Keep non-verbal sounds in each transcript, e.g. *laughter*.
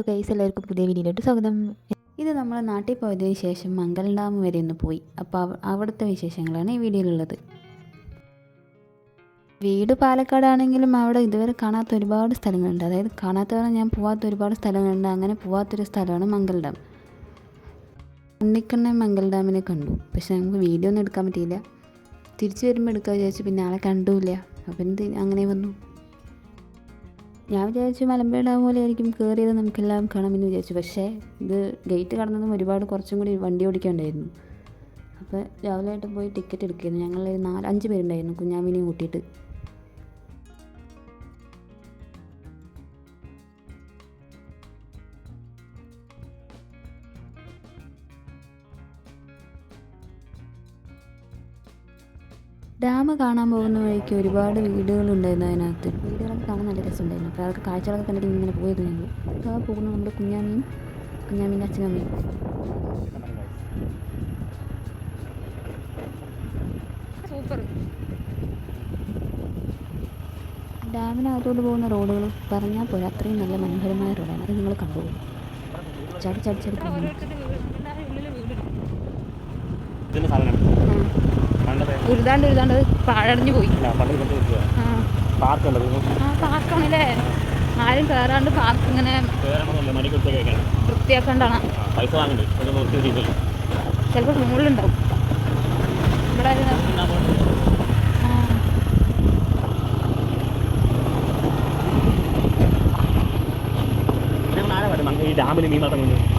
Hello guys എല്ലാവർക്കും പുതിയ വീഡിയോയിലോട്ട് സ്വാഗതം. ഇത് നമ്മൾ നാട്ടിൽ പോയതിന് ശേഷം മംഗലം ഡാം വരെ ഒന്ന് പോയി. അപ്പോൾ അവിടുത്തെ വിശേഷങ്ങളാണ് ഈ വീഡിയോയിലുള്ളത്. വീട് പാലക്കാടാണെങ്കിലും അവിടെ ഇതുവരെ കാണാത്ത ഒരുപാട് സ്ഥലങ്ങളുണ്ട്. അതായത് കാണാത്തവരെ ഞാൻ പോവാത്ത ഒരുപാട് സ്ഥലങ്ങളുണ്ട്. അങ്ങനെ പോവാത്തൊരു സ്ഥലമാണ് മംഗൽ ഡാം. ഉണ്ണിക്കണ്ണൻ മംഗൽ ഡാമിനെ കണ്ടു. പക്ഷെ നമുക്ക് വീഡിയോ ഒന്നും എടുക്കാൻ പറ്റിയില്ല. തിരിച്ചു വരുമ്പോൾ എടുക്കാൻ വിചാരിച്ചു പിന്നെ ആളെ കണ്ടുമില്ല അപ്പം അങ്ങനെ വന്നു? ഞാൻ വിചാരിച്ചു മലമ്പുഴ ഡാം പോലെ ആയിരിക്കും കയറിയത് നമുക്കെല്ലാം കാണാമെന്ന് വിചാരിച്ചു. പക്ഷേ ഇത് ഗേറ്റ് കടന്നതും ഒരുപാട് കുറച്ചും കൂടി വണ്ടി ഓടിക്കാണ്ടായിരുന്നു. അപ്പോൾ രാവിലെ ആയിട്ട് പോയി ടിക്കറ്റ് എടുക്കുകയായിരുന്നു. ഞങ്ങൾ നാല് അഞ്ച് പേരുണ്ടായിരുന്നു. കുഞ്ഞാമിനെയും കൂട്ടിയിട്ട്. ഡാം കാണാൻ പോകുന്ന വഴിക്ക് ഒരുപാട് വീടുകളുണ്ടായിരുന്നു അതിനകത്ത്. വീടുകളൊക്കെ കാണാൻ നല്ല രസമുണ്ടായിരുന്നു. അപ്പോൾ അതൊക്കെ കാഴ്ചകളൊക്കെ കണ്ടിട്ട് ഇങ്ങനെ പോയത് ഞങ്ങൾ. അതാ പോകുന്ന നമ്മുടെ കുഞ്ഞാമ്മയും കുഞ്ഞാമീന്റെ അച്ഛനമ്മയും. സൂപ്പർ. ഡാമിനകത്തോട്ട് പോകുന്ന റോഡുകൾ പറഞ്ഞാൽ പോലെ അത്രയും നല്ല മനോഹരമായ റോഡാണ്. അത് നിങ്ങൾ കണ്ടുപോകും ചടി ചടി ചടി പോകുന്നു. ഉരുതാണ്ട് ഉരുതാണ്ട് പാഴടഞ്ഞു പോയി. പാർക്കാണല്ലേ? ആരും കയറാണ്ട് പാർക്ക് ഇങ്ങനെ വൃത്തിയാക്കണ്ടാണ്. ചിലപ്പോൾ മുകളിലുണ്ടാവും. ഇവിടെ ഈ ഡാമിൽ മീൻ നടത്തുന്നത്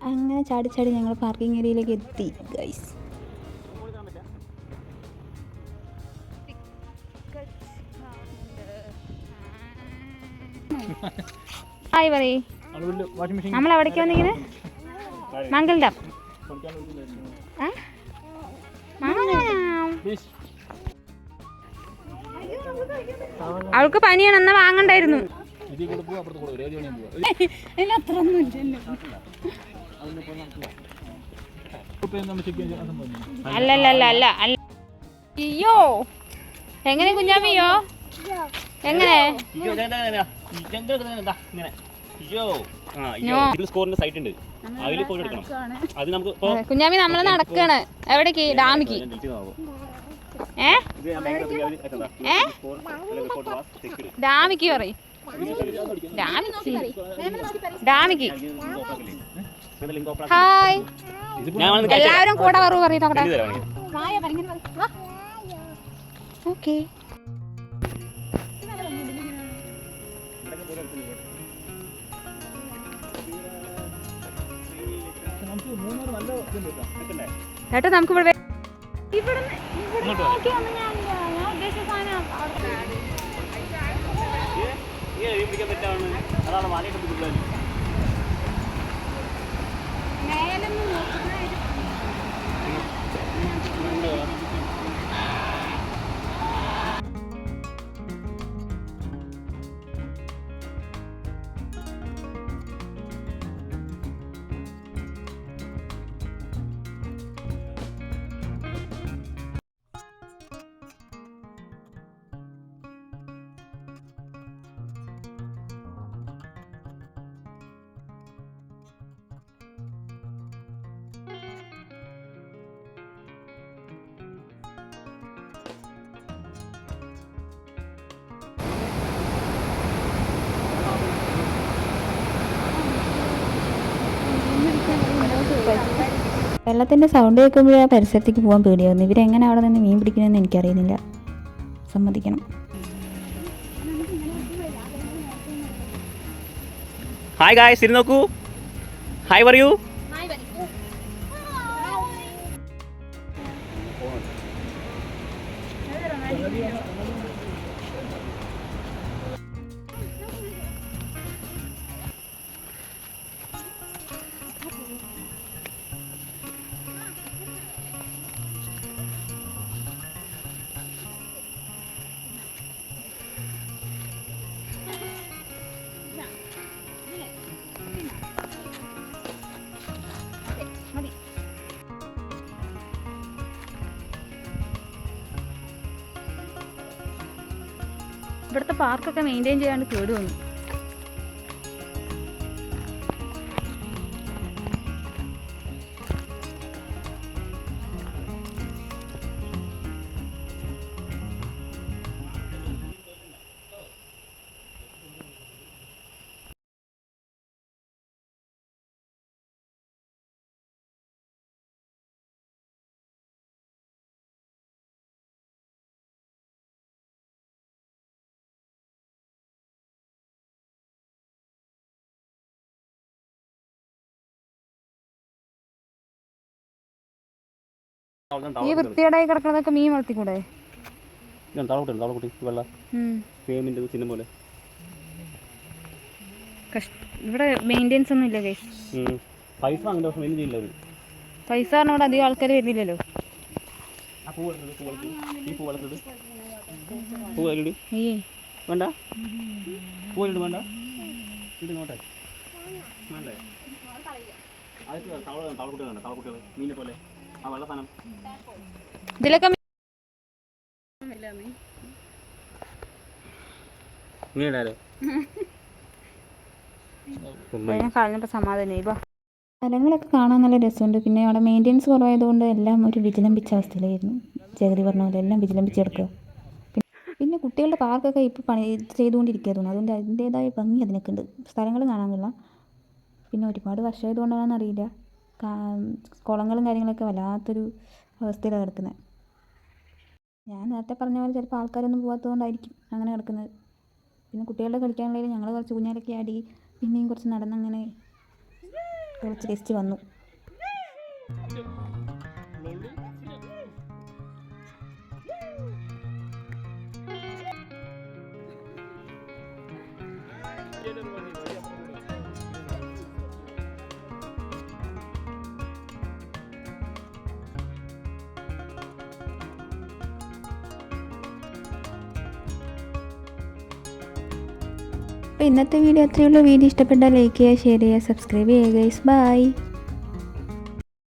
അങ്ങനെ ചാടി ചാടി ഞങ്ങൾ പാർക്കിംഗ് ഏരിയയിലേക്ക് എത്തി ഗൈസ് ഹായ് പറയേ. നമ്മൾ എവിടേക്ക് വന്നിങ്ങനെ? മാങ്ങാം. അവൾക്ക് പനിയാണ് എന്നാ വാങ്ങണ്ടായിരുന്നു. ഇതിൽ കൂടെ പോവാ *laughs* അപ്പുറത്ത് കൂടെ ഏത് വേണേലും പോവാ. അല്ലല്ല അല്ല അല്ല. അല്ല അയ്യോ. എങ്ങനെ കുഞ്ഞാമിയോ എങ്ങനെ? ഇതെന്താ ഇതെന്താ? ഇതെന്താ ഇതെന്താ? ഇങ്ങനെ ആ അയ്യോ No. ഇതിൽ സൈറ്റ് ഉണ്ട് അതിൽ പോയി എടുക്കണം. അത് നമുക്ക് ഇപ്പോ കുഞ്ഞാമി നമ്മൾ നടക്കാണ്. എവിടേക്ക്? ഡാമിക്ക്? ഏ? ഏ. ഡാമിക്ക് പറയും. ഡാമിക്ക്. ഡാമിക്ക്. ഹായ്. ഞാൻ എല്ലാവരും കൂടെ പറു പറയും നോക്കട്ടെ. ഓക്കെ? ഏട്ടാ നമുക്ക് ഇവിടെ ഇങ്ങോട്ട് സാധനം ഈ പിടിക്കാൻ തെറ്റാണ് അതാണ് മാലയിട്ട് പിടിക്കുന്നത് വെള്ളത്തിന്റെ സൗണ്ട് കേൾക്കുമ്പോഴേ പരിസരത്തേക്ക് പോകാൻ പേടിയാവുന്നു. ഇവരെങ്ങനെ അവിടെ നിന്ന് മീൻ പിടിക്കണമെന്ന് എനിക്കറിയുന്നില്ല. സമ്മതിക്കണം. ഹായ് ഗായ്സ് ഇരുന്ന് നോക്കൂ. ഹായ് പറയൂ ഇവിടുത്തെ പാർക്കൊക്കെ മെയിന്റെയിൻ ചെയ്യാണ്ട് കേട് വന്നു ഈ വൃത്തികേടായി കിടക്കുന്നതൊക്കെ മീൻ വളർത്തിക്കൂടെ? താളക്കുട്ടി താളക്കുട്ടി വെള്ള ഫേമിന്റെ ചിഹ്നം പോലെ. ഇവിടെ മെയിന്റെനൻസ് ഒന്നും ഇല്ല കേസ്. പൈസ അങ്ങനെ പക്ഷെ വലിയ ചെയ്യില്ല പൈസ ഇവിടെ അധികം ആൾക്കാർ വരുന്നില്ലല്ലോ. വേണ്ട. വേണ്ട. ഇത് നോട്ടെ വേണ്ടേ? വേണ്ട മീനെ പോലെ. ഇതിലൊക്കെ സ്ഥലങ്ങളൊക്കെ കാണാൻ നല്ല രസമുണ്ട്. പിന്നെ അവിടെ മെയിന്റെനൻസ് കുറവായതുകൊണ്ട് എല്ലാം ഒരു വിജിലംബിച്ച അവസ്ഥയിലായിരുന്നു. ജഗതി പറഞ്ഞ പോലെ എല്ലാം വിജിലംബിച്ചെടുക്കുക പിന്നെ പിന്നെ കുട്ടികളുടെ പാർക്കൊക്കെ ഇപ്പോൾ പണി ചെയ്തുകൊണ്ടിരിക്കുകയായിരുന്നു. അതുകൊണ്ട് അതിന്റേതായ ഭംഗി അതിനൊക്കെ ഉണ്ട്. സ്ഥലങ്ങൾ കാണാൻ കൊള്ളാം. പിന്നെ ഒരുപാട് വർഷമായതുകൊണ്ടാണെന്ന് അറിയില്ല കുളങ്ങളും കാര്യങ്ങളൊക്കെ വല്ലാത്തൊരു അവസ്ഥയിലാണ് കിടക്കുന്നത്. ഞാൻ നേരത്തെ പറഞ്ഞ പോലെ ചിലപ്പോൾ ആൾക്കാരൊന്നും പോകാത്തതുകൊണ്ടായിരിക്കും അങ്ങനെ കിടക്കുന്നത്. പിന്നെ കുട്ടികളുടെ കളിക്കാനുള്ളതിൽ ഞങ്ങൾ കുറച്ച് കുഞ്ഞാലൊക്കെ ആടി പിന്നെയും കുറച്ച് നടന്നങ്ങനെ കുറച്ച് ടേസ്റ്റ് വന്നു. അപ്പോൾ ഇന്നത്തെ വീഡിയോ അത്രയേ ഉള്ളൂ. വീഡിയോ ഇഷ്ടപ്പെട്ടാൽ ലൈക്ക് ചെയ്യുക ഷെയർ ചെയ്യുക സബ്സ്ക്രൈബ് ചെയ്യുക ഗൈസ് ബൈ